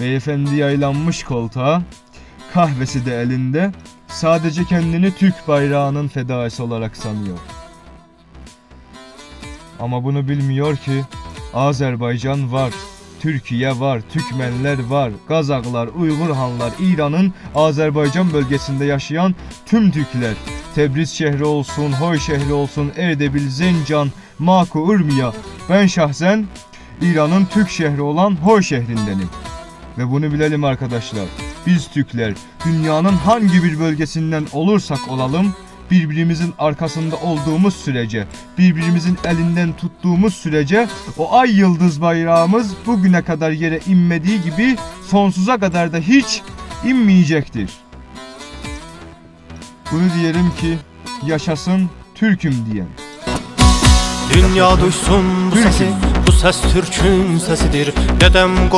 Beyefendi yaylanmış koltuğa, kahvesi de elinde, sadece kendini Türk bayrağının fedaisi olarak sanıyor. Ama bunu bilmiyor ki Azerbaycan var, Türkiye var, Türkmenler var, Kazaklar, Uygur Hanlar, İran'ın Azerbaycan bölgesinde yaşayan tüm Türkler. Tebriz şehri olsun, Hoy şehri olsun, Erdebil, Zencan, Maku, Urmiya. Ben şahsen İran'ın Türk şehri olan Hoy şehrindenim. Ve bunu bilelim arkadaşlar. Biz Türkler dünyanın hangi bir bölgesinden olursak olalım birbirimizin arkasında olduğumuz sürece, birbirimizin elinden tuttuğumuz sürece o ay yıldız bayrağımız bugüne kadar yere inmediği gibi sonsuza kadar da hiç inmeyecektir. Bunu diyelim ki yaşasın Türk'üm diyen. Dünya duysun bu sesi Bu ses Türk'ün sesidir Dedem